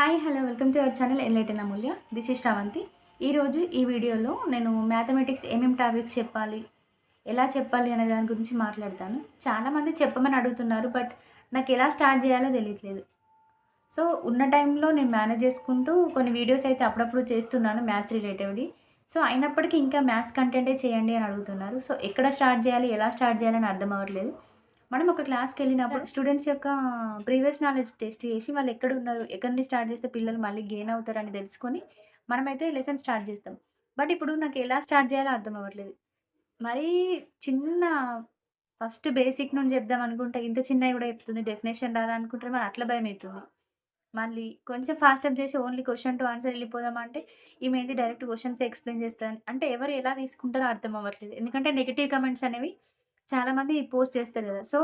Hi hello welcome to our channel Enlighten Amulya this is Sravanthi ఈరోజు ఈ వీడియోలో నేను మ్యాథమెటిక్స్ ఏమేమి టాపిక్స్ చెప్పాలి ఎలా చెప్పాలి అనే దాని గురించి మాట్లాడతాను. చాలామంది చెప్పమని అడుగుతున్నారు బట్ నాకు ఎలా స్టార్ట్ చేయాలో తెలియట్లేదు. సో ఉన్న టైంలో నేను మేనేజ్ చేసుకుంటూ కొన్ని వీడియోస్ అయితే అప్పుడప్పుడు చేస్తున్నాను మ్యాథ్స్ రిలేటెడ్వి సో అయినప్పటికీ ఇంకా మ్యాథ్స్ కంటెంటే చేయండి అని అడుగుతున్నారు. సో ఎక్కడ స్టార్ట్ చేయాలి ఎలా స్టార్ట్ చేయాలని అర్థం అవ్వట్లేదు. మనం ఒక క్లాస్కి వెళ్ళినప్పుడు స్టూడెంట్స్ యొక్క ప్రీవియస్ నాలెడ్జ్ టెస్ట్ చేసి వాళ్ళు ఎక్కడ ఉన్నారు ఎక్కడి నుంచి స్టార్ట్ చేస్తే పిల్లలు మళ్ళీ గెయిన్ అవుతారని తెలుసుకొని మనమైతే లెసన్ స్టార్ట్ చేస్తాం. బట్ ఇప్పుడు నాకు ఎలా స్టార్ట్ చేయాలో అర్థం అవ్వట్లేదు. మరీ చిన్న ఫస్ట్ బేసిక్ నుండి చెప్దాం అనుకుంటే ఇంత చిన్నవి కూడా చెప్తుంది డెఫినేషన్ రాదా అనుకుంటే మరి అట్లా భయం అవుతుంది. మళ్ళీ కొంచెం ఫాస్ట్ అప్ చేసి ఓన్లీ క్వశ్చన్ టు ఆన్సర్ వెళ్ళిపోదాం అంటే ఈమె డైరెక్ట్ క్వశ్చన్స్ ఎక్స్ప్లెయిన్ చేస్తాను అంటే ఎవరు ఎలా తీసుకుంటారో అర్థం అవ్వట్లేదు. ఎందుకంటే నెగిటివ్ కమెంట్స్ అనేవి చాలామంది పోస్ట్ చేస్తారు కదా. సో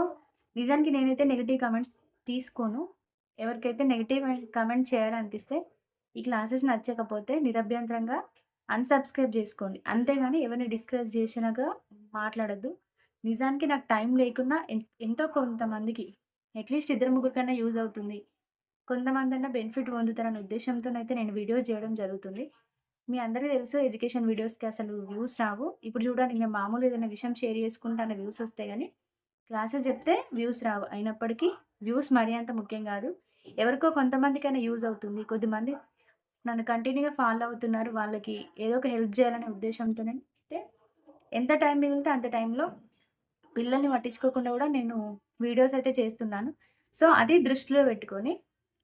నిజానికి నేనైతే నెగిటివ్ కమెంట్స్ తీసుకోను. ఎవరికైతే నెగిటివ్ కమెంట్ చేయాలనిపిస్తే ఈ క్లాసెస్ నచ్చకపోతే నిరభ్యంతరంగా అన్సబ్స్క్రైబ్ చేసుకోండి. అంతేగాని ఎవరిని డిస్కరేజ్ చేసినాక మాట్లాడద్దు. నిజానికి నాకు టైం లేకున్నా ఎంతో కొంతమందికి అట్లీస్ట్ ఇద్దరు ముగ్గురికన్నా యూజ్ అవుతుంది. కొంతమంది అన్న బెనిఫిట్ పొందుతారనే ఉద్దేశంతోనైతే నేను వీడియోస్ చేయడం జరుగుతుంది. మీ అందరికీ తెలుసు ఎడ్యుకేషన్ వీడియోస్కి అసలు వ్యూస్ రావు. ఇప్పుడు చూడండి నేను మామూలు ఏదైనా విషయం షేర్ చేసుకుంటాను వ్యూస్ వస్తాయి కానీ క్లాసెస్ చెప్తే వ్యూస్ రావు. అయినప్పటికీ వ్యూస్ మరీ అంత ముఖ్యం కాదు. ఎవరికో కొంతమందికైనా యూజ్ అవుతుంది. కొద్దిమంది నన్ను కంటిన్యూగా ఫాలో అవుతున్నారు. వాళ్ళకి ఏదో ఒక హెల్ప్ చేయాలనే ఉద్దేశంతోనే ఎంత టైం మిగిలితే అంత టైంలో పిల్లల్ని పట్టించుకోకుండా కూడా నేను వీడియోస్ అయితే చేస్తున్నాను. సో అది దృష్టిలో పెట్టుకొని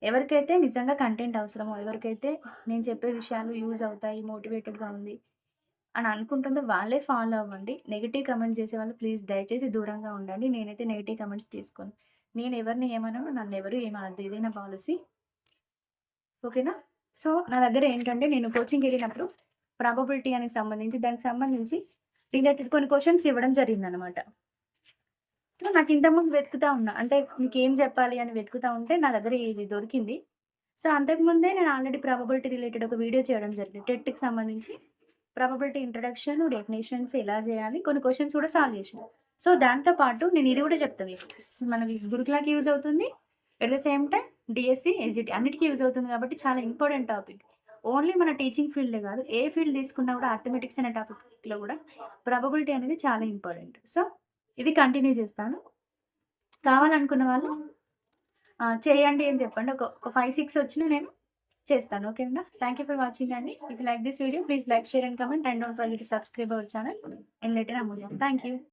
ఎవరికైతే నిజంగా కంటెంట్ అవసరమో ఎవరికైతే నేను చెప్పే విషయాలు యూజ్ అవుతాయి మోటివేటెడ్గా ఉంది అని అనుకుంటుందో వాళ్ళే ఫాలో అవ్వండి. నెగిటివ్ కమెంట్ చేసే వాళ్ళు ప్లీజ్ దయచేసి దూరంగా ఉండండి. నేనైతే నెగిటివ్ కమెంట్స్ తీసుకోను. నేను ఎవరిని ఏమన్నాను నన్ను ఎవరు ఏమనద్దు. ఇదే నా పాలసీ ఓకేనా సో నా దగ్గర ఏంటంటే నేను కోచింగ్కి వెళ్ళినప్పుడు ప్రాబబిలిటీ అనేది సంబంధించి దానికి సంబంధించి రిలేటెడ్ కొన్ని క్వశ్చన్స్ ఇవ్వడం జరిగిందనమాట నాకు ఇంతకుముందు వెతుకుతా ఉన్నా. అంటే మీకు ఏం చెప్పాలి అని వెతుకుతా ఉంటే నా దగ్గర ఇది దొరికింది. సో అంతకుముందే నేను ఆల్రెడీ ప్రాబబిలిటీ రిలేటెడ్ ఒక వీడియో చేయడం జరిగింది. టెట్కి సంబంధించి ప్రాబబిలిటీ ఇంట్రడక్షన్ డెఫినేషన్స్ ఎలా చేయాలి కొన్ని క్వశ్చన్స్ కూడా సాల్వ్ చేసాను. సో దాంతో పాటు నేను ఇది కూడా చెప్తాను. మనకి గురుకులాకి యూజ్ అవుతుంది. At the same time DSC AGT అన్నిటికీ యూజ్ అవుతుంది కాబట్టి చాలా ఇంపార్టెంట్ టాపిక్. ఓన్లీ మన టీచింగ్ ఫీల్డే కాదు ఏ ఫీల్డ్ తీసుకున్నా కూడా అర్థమెటిక్స్ అనే టాపిక్లో కూడా ప్రాబబిలిటీ అనేది చాలా ఇంపార్టెంట్. సో ఇది కంటిన్యూ చేస్తాను. కావాలనుకున్న వాళ్ళు చేయండి అని చెప్పండి. ఒక ఒక ఫైవ్ సిక్స్ వచ్చిన నేను చేస్తాను. ఓకేనా? థ్యాంక్ యూ ఫర్ వాచింగ్ అండి. If like this video please like share and comment and don't forget to subscribe our channel and letter అమూల్యం thank you